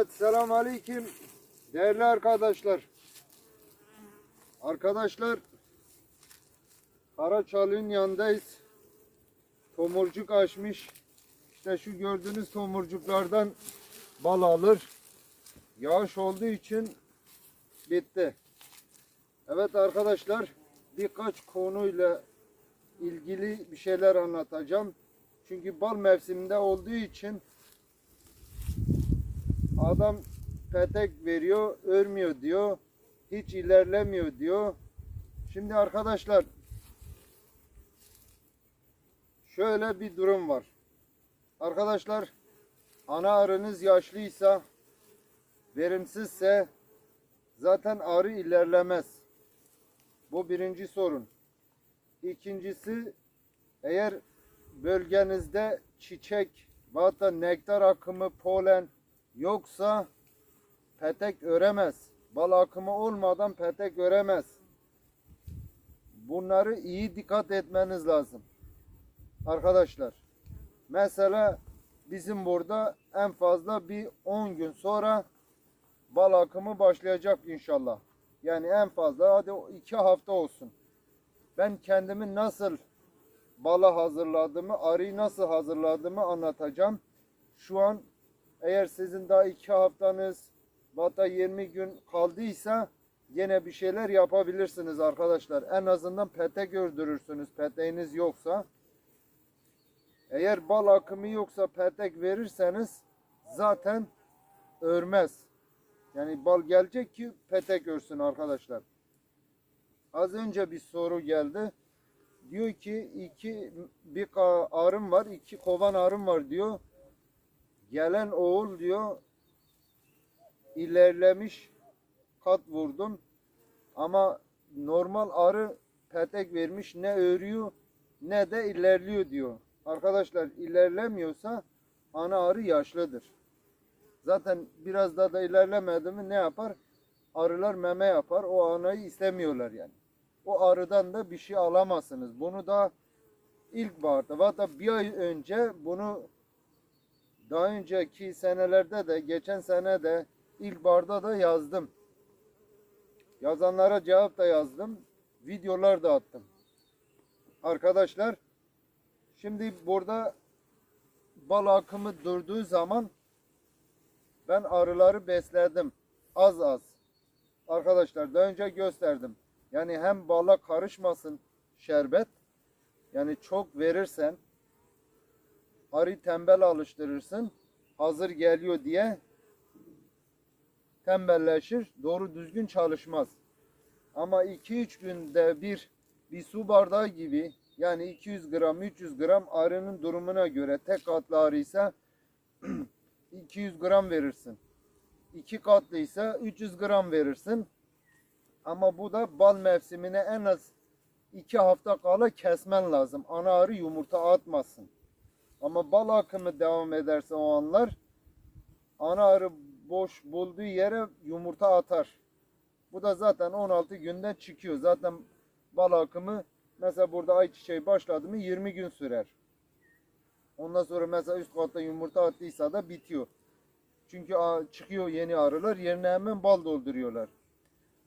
Evet selam aleyküm değerli arkadaşlar. Arkadaşlar Karaçalı'nın yanındayız. Tomurcuk açmış. İşte şu gördüğünüz tomurcuklardan bal alır. Yağış olduğu için bitti. Evet arkadaşlar birkaç konuyla ilgili bir şeyler anlatacağım. Çünkü bal mevsiminde olduğu için adam petek veriyor, örmüyor diyor. Hiç ilerlemiyor diyor. Şimdi arkadaşlar şöyle bir durum var. Arkadaşlar ana arınız yaşlıysa verimsizse zaten arı ilerlemez. Bu birinci sorun. İkincisi eğer bölgenizde çiçek ve hatta nektar akımı, polen yoksa petek öremez. Bal akımı olmadan petek öremez. Bunları iyi dikkat etmeniz lazım. Arkadaşlar mesela bizim burada en fazla bir 10 gün sonra bal akımı başlayacak inşallah. Yani en fazla hadi 2 hafta olsun. Ben kendimi nasıl bala hazırladığımı, arıyı nasıl hazırladığımı anlatacağım. Şu an eğer sizin daha 2 haftanız hatta 20 gün kaldıysa yine bir şeyler yapabilirsiniz arkadaşlar. En azından petek ördürürsünüz peteğiniz yoksa. Eğer bal akımı yoksa petek verirseniz zaten örmez. Yani bal gelecek ki petek örsün arkadaşlar. Az önce bir soru geldi. Diyor ki iki bir arım var, iki kovan arım var diyor. Gelen oğul diyor ilerlemiş kat vurdum. Ama normal arı petek vermiş ne örüyor ne de ilerliyor diyor. Arkadaşlar ilerlemiyorsa ana arı yaşlıdır. Zaten biraz daha da ilerlemedi mi ne yapar? Arılar meme yapar. O anayı istemiyorlar yani. O arıdan da bir şey alamazsınız. Bunu da ilkbaharda hatta bir ay önce bunu daha önceki senelerde de geçen sene de ilkbaharda da yazdım. Yazanlara cevap da yazdım. Videolar da attım. Arkadaşlar şimdi burada bal akımı durduğu zaman ben arıları besledim. Az az. Arkadaşlar daha önce gösterdim. Yani hem bala karışmasın şerbet. Yani çok verirsen arı tembel alıştırırsın. Hazır geliyor diye tembelleşir. Doğru düzgün çalışmaz. Ama 2-3 günde bir bir su bardağı gibi yani 200 gram 300 gram arının durumuna göre tek katlı arıysa 200 gram verirsin. İki katlıysa 300 gram verirsin. Ama bu da bal mevsimine en az 2 hafta kala kesmen lazım. Ana arı yumurta atmasın. Ama bal akımı devam ederse o anlar ana arı boş bulduğu yere yumurta atar. Bu da zaten 16 günde çıkıyor. Zaten bal akımı mesela burada ayçiçeği başladı mı 20 gün sürer. Ondan sonra mesela üst katta yumurta attıysa da bitiyor. Çünkü çıkıyor yeni arılar yerine hemen bal dolduruyorlar.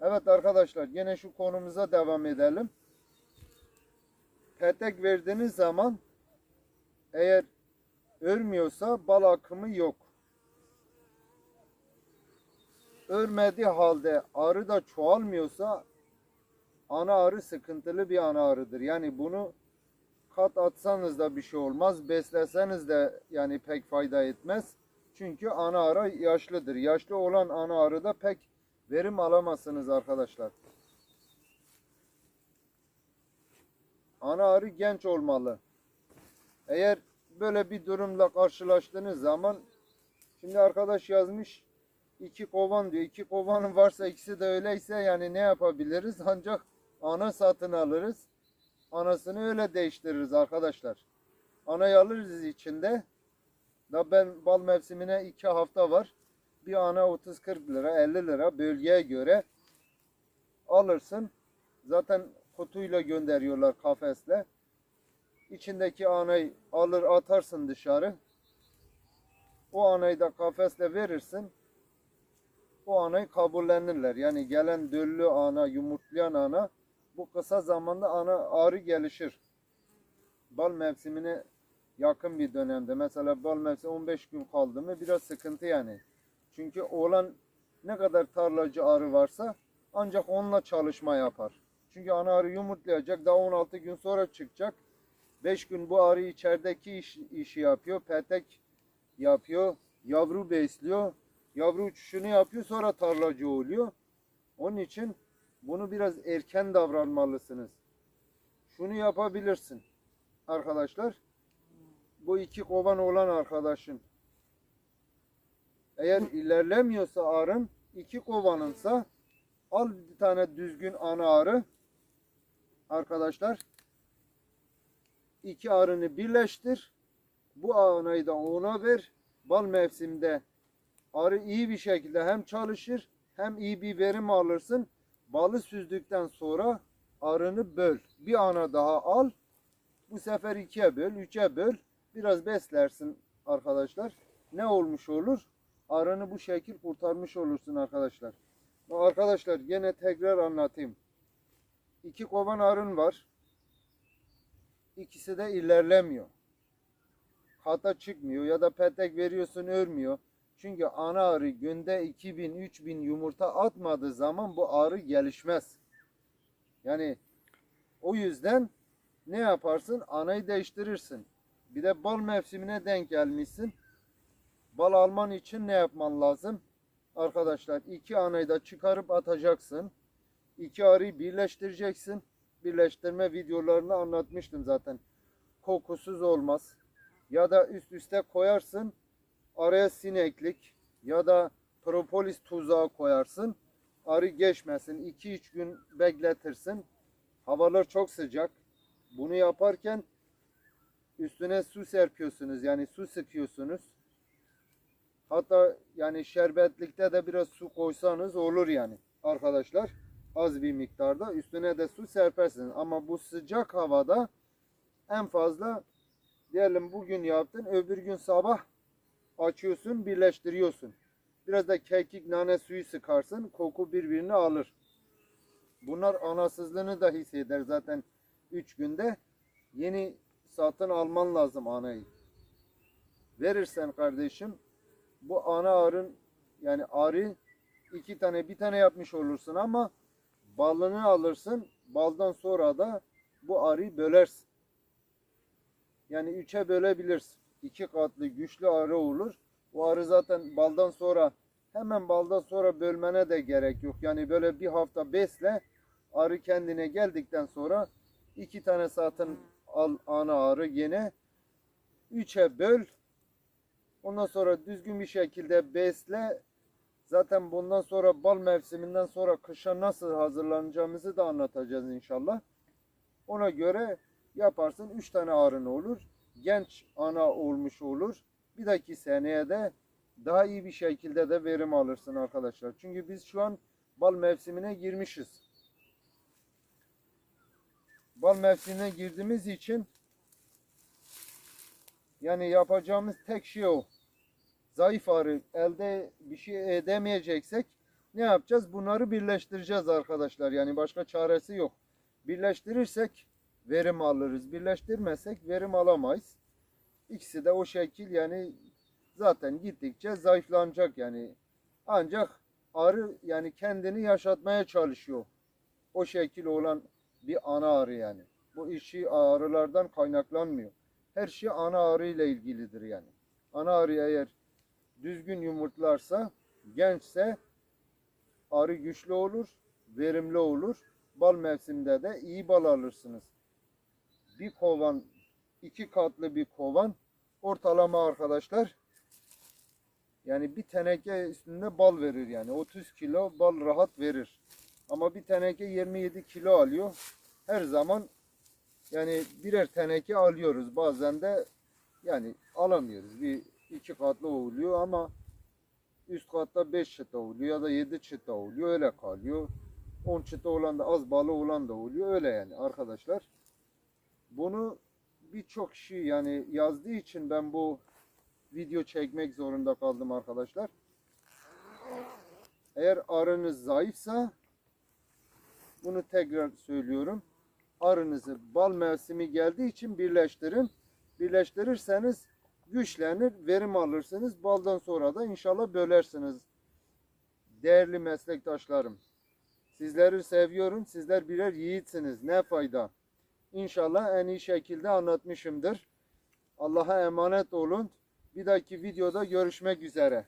Evet arkadaşlar yine şu konumuza devam edelim. Petek verdiğiniz zaman eğer örmüyorsa bal akımı yok. Örmediği halde arı da çoğalmıyorsa ana arı sıkıntılı bir ana arıdır. Yani bunu kat atsanız da bir şey olmaz. Besleseniz de yani pek fayda etmez. Çünkü ana arı yaşlıdır. Yaşlı olan ana arıda pek verim alamazsınız arkadaşlar. Ana arı genç olmalı. Eğer böyle bir durumla karşılaştığınız zaman şimdi arkadaş yazmış iki kovan diyor. İki kovanın varsa ikisi de öyleyse yani ne yapabiliriz? Ancak ana satın alırız. Anasını öyle değiştiririz arkadaşlar. Anayı alırız içinde. Da ben bal mevsimine iki hafta var. Bir ana 30-40 lira 50 lira bölgeye göre alırsın. Zaten kutuyla gönderiyorlar kafesle. İçindeki anayı alır atarsın dışarı. O anayı da kafesle verirsin. o anayı kabullenirler. Yani gelen döllü ana, yumurtlayan ana bu kısa zamanda ana arı gelişir. Bal mevsimine yakın bir dönemde. Mesela bal mevsimi 15 gün kaldı mı biraz sıkıntı yani. Çünkü oğlan ne kadar tarlacı arı varsa ancak onunla çalışma yapar. Çünkü ana arı yumurtlayacak daha 16 gün sonra çıkacak. 5 gün bu arı içerideki iş, işi yapıyor. Petek yapıyor. Yavru besliyor. Yavru uçuşunu yapıyor sonra tarlacı oluyor. Onun için bunu biraz erken davranmalısınız. Şunu yapabilirsin arkadaşlar. Bu iki kovan olan arkadaşın eğer ilerlemiyorsa arın iki kovanınsa al bir tane düzgün ana arı arkadaşlar iki arını birleştir. Bu anayı da ona ver. Bal mevsiminde arı iyi bir şekilde hem çalışır hem iyi bir verim alırsın. Balı süzdükten sonra arını böl. Bir ana daha al. Bu sefer ikiye böl üçe böl. Biraz beslersin arkadaşlar. Ne olmuş olur? Arını bu şekil kurtarmış olursun arkadaşlar. Arkadaşlar gene tekrar anlatayım. İki kovan arın var. İkisi de ilerlemiyor. Hata çıkmıyor ya da petek veriyorsun örmüyor. Çünkü ana arı günde 2000 3000 yumurta atmadığı zaman bu arı gelişmez. Yani o yüzden ne yaparsın? Anayı değiştirirsin. Bir de bal mevsimine denk gelmişsin. Bal alman için ne yapman lazım? Arkadaşlar iki anayı da çıkarıp atacaksın. İki arıyı birleştireceksin. Birleştirme videolarını anlatmıştım zaten. Kokusuz olmaz. Ya da üst üste koyarsın. Araya sineklik ya da propolis tuzağı koyarsın. Arı geçmesin. 2-3 gün bekletirsin. Havalar çok sıcak. Bunu yaparken üstüne su serpiyorsunuz. Yani su sıkıyorsunuz. Hatta yani şerbetlikte de biraz su koysanız olur yani arkadaşlar. Az bir miktarda üstüne de su serpersiniz. Ama bu sıcak havada en fazla diyelim bugün yaptın öbür gün sabah açıyorsun birleştiriyorsun. Biraz da kekik nane suyu sıkarsın koku birbirini alır. Bunlar anasızlığını da hisseder zaten 3 günde. Yeni satın alman lazım anayı. Verirsen kardeşim bu ana arın yani arı iki tane bir tane yapmış olursun ama balını alırsın baldan sonra da bu arıyı bölersin. Yani üçe bölebilirsin. İki katlı güçlü arı olur. O arı zaten baldan sonra hemen baldan sonra bölmene de gerek yok. Yani böyle bir hafta besle arı kendine geldikten sonra iki tane satın al ana arı yine üçe böl Ondan sonra düzgün bir şekilde besle. Zaten bundan sonra bal mevsiminden sonra kışa nasıl hazırlanacağımızı da anlatacağız inşallah. Ona göre yaparsın. 3 tane arın olur. Genç ana olmuş olur. Bir dahaki seneye de daha iyi bir şekilde de verim alırsın arkadaşlar. Çünkü biz şu an bal mevsimine girmişiz. Bal mevsimine girdiğimiz için yani yapacağımız tek şey o. Zayıf arı elde bir şey edemeyeceksek ne yapacağız? Bunları birleştireceğiz arkadaşlar. Yani başka çaresi yok. Birleştirirsek verim alırız. Birleştirmezsek verim alamayız. İkisi de o şekil yani zaten gittikçe zayıflanacak yani. Ancak arı yani kendini yaşatmaya çalışıyor. O şekil olan bir ana arı yani. Bu işi arılardan kaynaklanmıyor. Her şey ana arı ile ilgilidir yani. Ana arı eğer düzgün yumurtlarsa, gençse arı güçlü olur, verimli olur. Bal mevsiminde de iyi bal alırsınız. Bir kovan, iki katlı bir kovan ortalama arkadaşlar. Yani bir teneke üstünde bal verir yani. 30 kilo bal rahat verir. Ama bir teneke 27 kilo alıyor. Her zaman yani birer teneke alıyoruz. Bazen de yani alamıyoruz. Bir iki katlı oluyor ama üst katta 5 çıta oluyor ya da 7 çıta oluyor öyle kalıyor. 10 çıta olan da az balı olan da oluyor öyle yani arkadaşlar. Bunu birçok kişi yani yazdığı için ben bu video çekmek zorunda kaldım arkadaşlar. Eğer arınız zayıfsa bunu tekrar söylüyorum. Arınızı bal mevsimi geldiği için birleştirin. Birleştirirseniz güçlenir, verim alırsınız. Baldan sonra da inşallah bölersiniz. Değerli meslektaşlarım. Sizleri seviyorum. Sizler birer yiğitsiniz. Ne fayda. İnşallah en iyi şekilde anlatmışımdır. Allah'a emanet olun. Bir dahaki videoda görüşmek üzere.